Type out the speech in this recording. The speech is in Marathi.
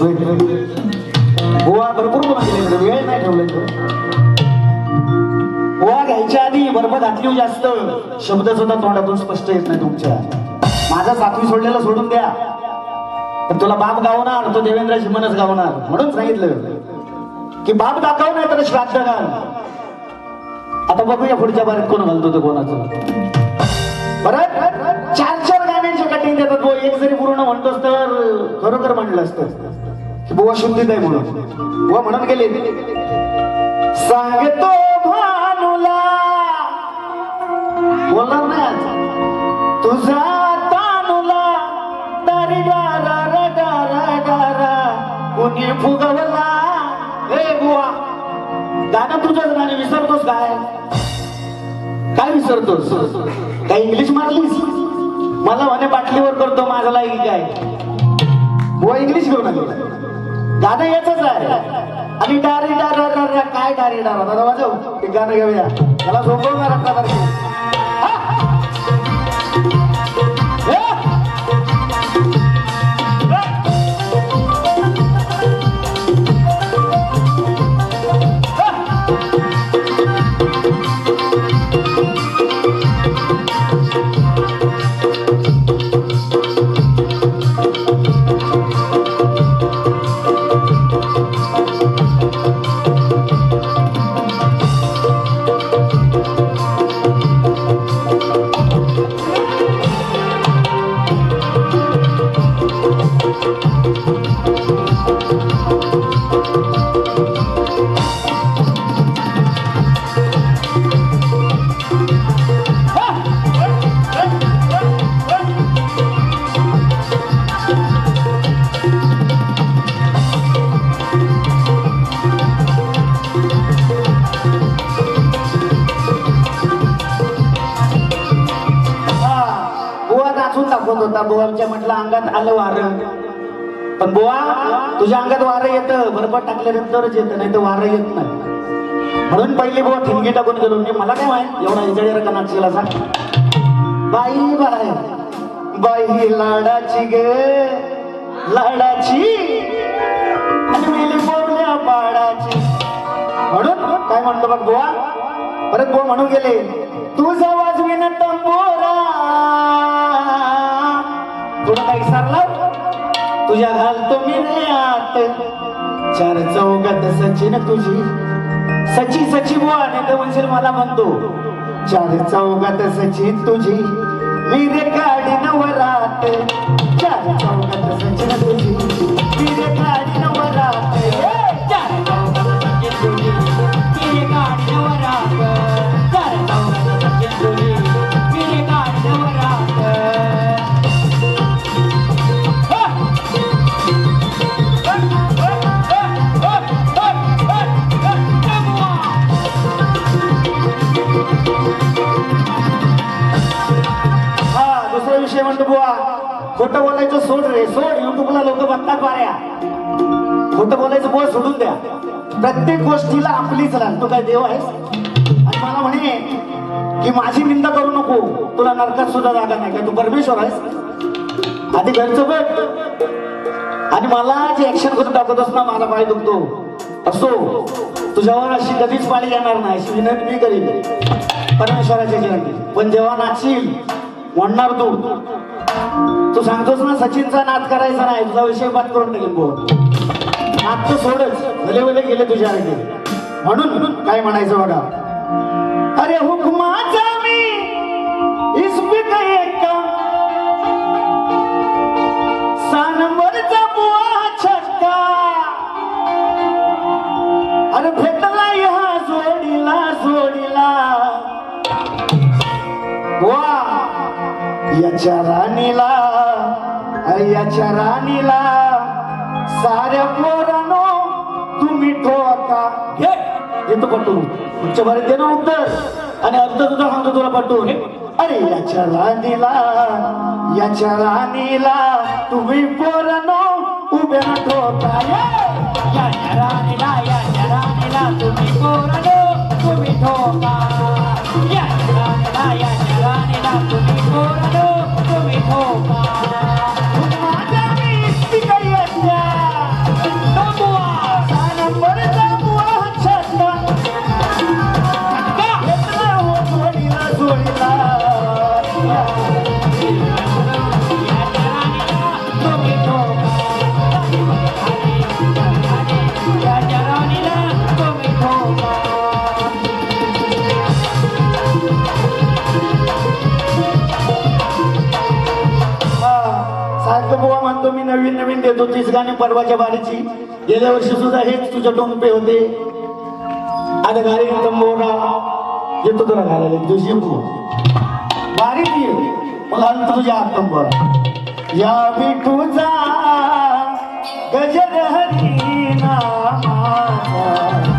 होय. गोवा भरपूर कोणा गेले वेळ नाही ठेवलं गोवा घ्यायच्या आधी बर्फ घातली जास्त शब्द सुद्धा तोंडातून स्पष्ट येत नाही तुमच्या माझा सातवी सोडलेला सोडून द्या पण तुला बाप गावणार तो देवेंद्र शिमनच गावणार म्हणून सांगितलं की बाप दाखव नाही तर श्राद्ध घाल आता बघूया पुढच्या बारीत कोण घालतो तो कोणाचं परत चार चार गाण्यांच्या कटिंग देतात एक जरी पूर्ण म्हणतोस तर खरोखर म्हणलं असतं बुवा शुद्धीत आहे म्हणून. बुवा म्हणून गेले. सांगतो भानुला. बोलणार नाही आज. तुझा तानुला. तारी डारा रा डारा डारा कुणी फुगवला? हे बुवा. गाणं तुझंच गाणं विसरतोस काय? काय विसरतोस? काय इंग्लिश मारलीस? मला म्हणे बाटलीवर करतो माझा लायकी काय बुवा इंग्लिश घेऊन आलो. गाणं याचच आहे. आणि डारी डार काय डारी डारा? दादा वाजव ते गाणं घेऊया. त्याला झोपवणार होता म्हटलं अंगात आलं वारं. पण बुवा तुझ्या अंगात वारं येतं. बरोबर टाकल्यानंतरच येतं नाही तर वारं येत नाही. म्हणून पहिली बुवा ठिणगी टाकून गेलो. म्हणजे मला काय माहीत? एवढा इंजळी का नाचलेला सांग बाई बाय. बाई ही लाडाची ग. लाडाची. आणि मेली बोलल्या पाडाची म्हणून काय म्हणतो बघ बुवा? परत बुवा म्हणून गेले. तुझा वाजवी वाजवीन तंबोरा. तुझ्या घालतो मी रे आत. चार चौघात सचिन तुझी. सची सची बुवा नाही तर म्हणशील मला म्हणतो. चार चौघात सचिन तुझी. मी रे काढी नवरात चार चौघात सचिन तुझी. खोटं बोलायचं सोड रे सोड. युट्यूबला लोक बघतात पाऱ्या खोटं बोलायचं बोल सोडून द्या. प्रत्येक गोष्टीला आपलीच राह तू काय देव आहेस? आणि मला म्हणे की माझी निंदा करू नको. तुला नरकात सुद्धा जागा नाही. का तू परमेश्वर आहेस? आधी घरचं बघ. आणि मला जे ऍक्शन करून दाखवतोस ना माझा पाय दुखतो. असो. तुझ्यावर अशी कधीच पाळी येणार नाही. अशी विनंती मी करीन. परमेश्वराच्या चरणी पण जेव्हा नाचशील म्हणणार तू. तू सांगतोस ना सचिनचा नाच करायचा नाही तुझा विषय बात करून टाकेल बोल नाच तर सोडच भले भले गेले तुझ्या आगे म्हणून म्हणून काय म्हणायचं बघा? अरे हुकमाचा मी इस्पित एक राणीला अरे याच्या राणीला साऱ्या पोरानो तुम्ही ठोका घे. येतो पटून उच्च बारीत दे ना उत्तर आणि अर्ध सुद्धा सांगतो तुला पटून अरे याच्या राणीला याच्या राणीला तुम्ही पोरानो उभ्या ठोका याच्या राणीला याच्या राणीला तुम्ही पोरानो तुम्ही ठोका तो होतीस गाणी परवाच्या बारीची. गेल्या वर्षी सुद्धा हेच तुझ्या टोंपे होते. आता गाडी तंबोरा येतो तुला घालायला. एक दिवशी बारीक ये मग आलं तुझ्या हात तंबोरा या विठूचा गजर हरी नामाचा